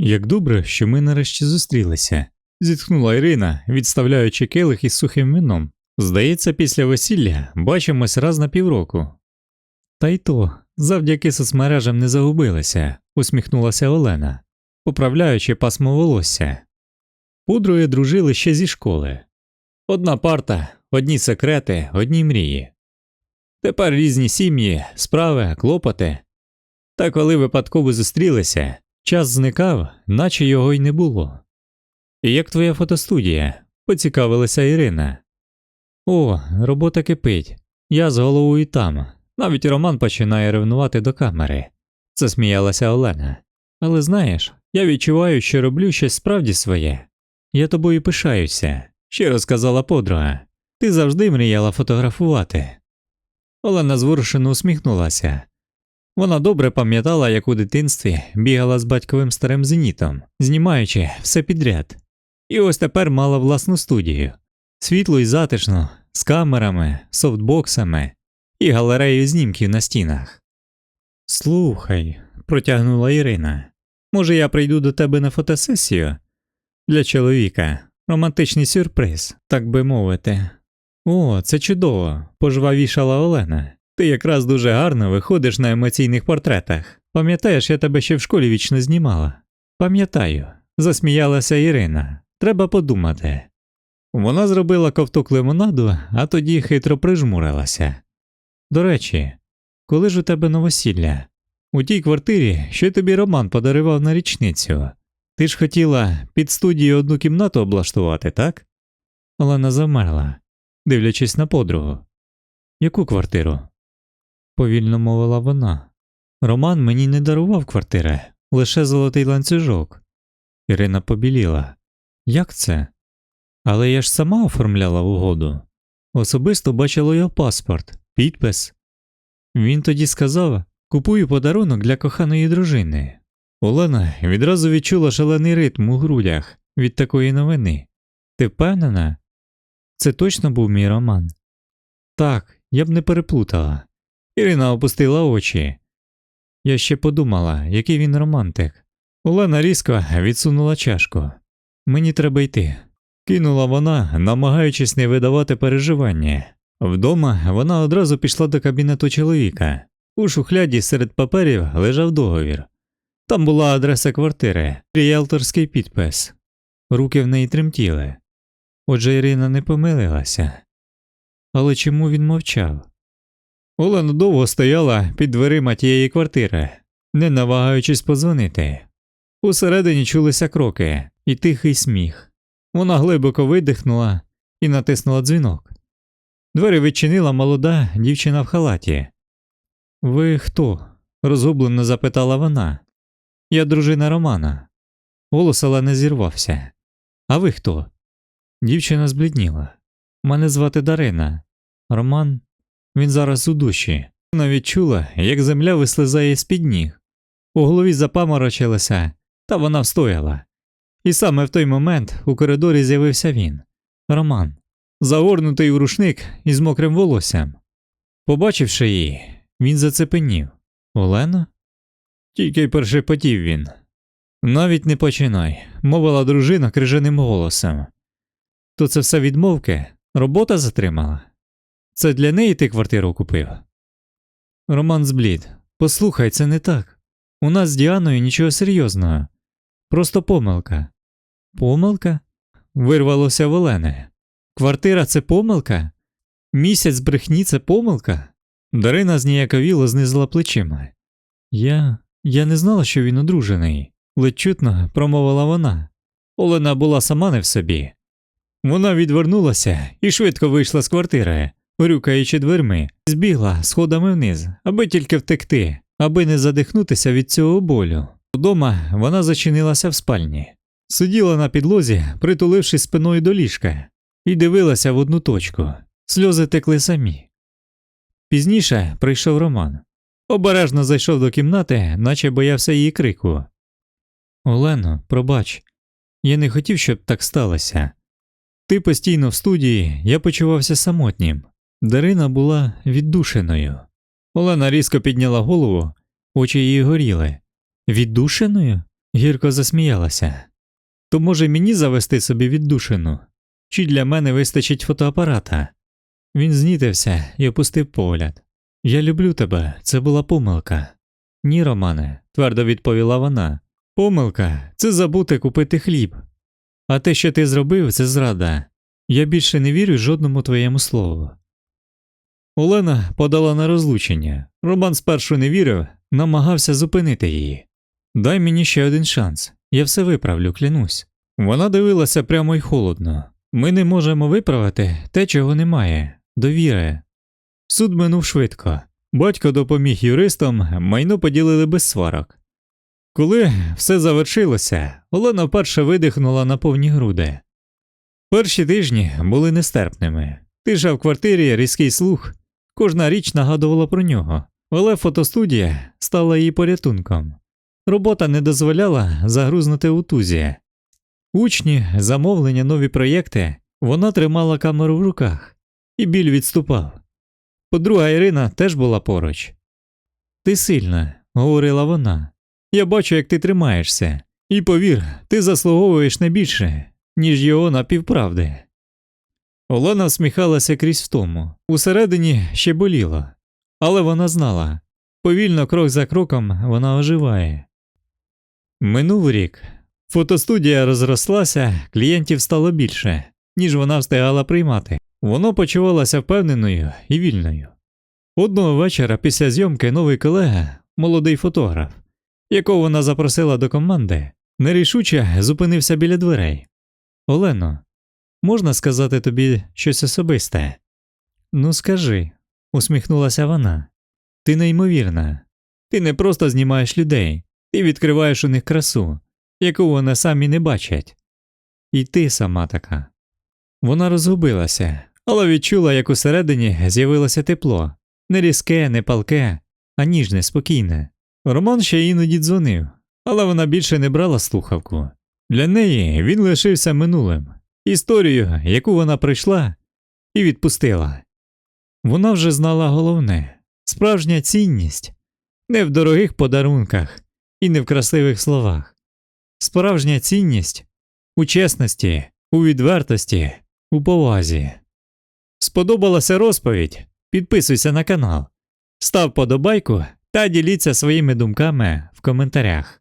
Як добре, що ми нарешті зустрілися, зітхнула Ірина, відставляючи келих із сухим вином. Здається, після весілля бачимось раз на півроку. Та й то, завдяки соцмережам не загубилися, усміхнулася Олена, поправляючи пасмо волосся. Подруги дружили ще зі школи. Одна парта, одні секрети, одні мрії. Тепер різні сім'ї, справи, клопоти. Та коли випадково зустрілися, час зникав, наче його й не було. Як твоя фотостудія? поцікавилася Ірина. О, робота кипить. Я з головою там. Навіть Роман починає ревнувати до камери. засміялася Олена. Але знаєш, я відчуваю, що роблю щось справді своє. Я тобою пишаюся, щиро сказала подруга. Ти завжди мріяла фотографувати. Олена зворушено усміхнулася. Вона добре пам'ятала, як у дитинстві бігала з батьковим старим зенітом, знімаючи все підряд. І ось тепер мала власну студію світло і затишно, з камерами, софтбоксами і галереєю знімків на стінах. Слухай, протягнула Ірина. Може, я прийду до тебе на фотосесію? Для чоловіка романтичний сюрприз, так би мовити. О, це чудово, пожвавішала Олена. Ти якраз дуже гарно виходиш на емоційних портретах. Пам'ятаєш, я тебе ще в школі вічно знімала? Пам'ятаю, засміялася Ірина. Треба подумати. Вона зробила ковток лимонаду, а тоді хитро прижмурилася. До речі, коли ж у тебе новосілля? У тій квартирі, що тобі Роман подарував на річницю. Ти ж хотіла під студію одну кімнату облаштувати, так? Олена замерла, дивлячись на подругу. Яку квартиру? Повільно мовила вона. Роман мені не дарував квартири, лише золотий ланцюжок. Ірина побіліла. Як це? Але я ж сама оформляла угоду. Особисто бачила його паспорт, підпис. Він тоді сказав купую подарунок для коханої дружини. Олена відразу відчула шалений ритм у грудях від такої новини. Ти впевнена? Це точно був мій роман? Так, я б не переплутала. Ірина опустила очі. Я ще подумала, який він романтик. Олена різко відсунула чашку. Мені треба йти. Кинула вона, намагаючись не видавати переживання. Вдома вона одразу пішла до кабінету чоловіка. У шухляді серед паперів лежав договір. Там була адреса квартири, ріелторський підпис. Руки в неї тремтіли. Отже, Ірина не помилилася. Але чому він мовчав? Олена довго стояла під дверима тієї квартири, не навагаючись подзвонити. Усередині чулися кроки і тихий сміх. Вона глибоко видихнула і натиснула дзвінок. Двері відчинила молода дівчина в халаті. Ви хто? розгублено запитала вона. Я дружина Романа. Голос не зірвався. А ви хто? Дівчина зблідніла. Мене звати Дарина. Роман, він зараз у душі. Вона відчула, як земля вислизає з під ніг. У голові запаморочилася, та вона встояла. І саме в той момент у коридорі з'явився він Роман, загорнутий у рушник із мокрим волоссям. Побачивши її, він зацепенів. Олена? Тільки й першепотів він. Навіть не починай, мовила дружина крижаним голосом. То це все відмовки, робота затримала. Це для неї ти квартиру купив. Роман зблід. Послухай, це не так. У нас з Діаною нічого серйозного. Просто помилка. Помилка? вирвалося в Олени. Квартира це помилка? Місяць брехні це помилка? Дарина зніяковіло знизила плечима. Я. я не знала, що він одружений, ледь чутно промовила вона. Олена була сама не в собі. Вона відвернулася і швидко вийшла з квартири, грюкаючи дверми, збігла сходами вниз, аби тільки втекти, аби не задихнутися від цього болю. Вдома вона зачинилася в спальні, сиділа на підлозі, притулившись спиною до ліжка, і дивилася в одну точку. Сльози текли самі. Пізніше прийшов Роман. Обережно зайшов до кімнати, наче боявся її крику. Олено, пробач, я не хотів, щоб так сталося. Ти постійно в студії, я почувався самотнім. Дарина була віддушеною. Олена різко підняла голову, очі її горіли. Віддушеною? Гірко засміялася. То може мені завести собі віддушину? Чи для мене вистачить фотоапарата? Він знітився і опустив погляд. Я люблю тебе, це була помилка. Ні, Романе, твердо відповіла вона. Помилка це забути купити хліб. А те, що ти зробив, це зрада. Я більше не вірю жодному твоєму слову. Олена подала на розлучення. Роман спершу не вірив, намагався зупинити її. Дай мені ще один шанс, я все виправлю, клянусь. Вона дивилася прямо й холодно. Ми не можемо виправити те, чого немає, довіри. Суд минув швидко. Батько допоміг юристам, майно поділили без сварок. Коли все завершилося, Олена вперше видихнула на повні груди. Перші тижні були нестерпними. Тиша в квартирі, різкий слух, кожна річ нагадувала про нього, але фотостудія стала її порятунком. Робота не дозволяла загрузнути у тузі. Учні, замовлення, нові проєкти, вона тримала камеру в руках, і біль відступав. Подруга Ірина теж була поруч. Ти сильна, говорила вона. Я бачу, як ти тримаєшся, і повір, ти заслуговуєш не більше, ніж його напівправди. Олена всміхалася крізь втому. Усередині ще боліло, але вона знала повільно, крок за кроком, вона оживає. Минув рік. Фотостудія розрослася, клієнтів стало більше, ніж вона встигала приймати. Воно почувалося впевненою і вільною. Одного вечора після зйомки новий колега, молодий фотограф, якого вона запросила до команди, нерішуче зупинився біля дверей. Олено, можна сказати тобі щось особисте? Ну, скажи, усміхнулася вона. Ти неймовірна. Ти не просто знімаєш людей, ти відкриваєш у них красу, яку вони самі не бачать. І ти сама така. Вона розгубилася, але відчула, як усередині з'явилося тепло не різке, не палке, а ніжне, спокійне. Роман ще іноді дзвонив, але вона більше не брала слухавку. Для неї він лишився минулим, історією, яку вона пройшла і відпустила. Вона вже знала головне справжня цінність не в дорогих подарунках і не в красивих словах. Справжня цінність у чесності, у відвертості, у повазі. Сподобалася розповідь? Підписуйся на канал, став подобайку та діліться своїми думками в коментарях.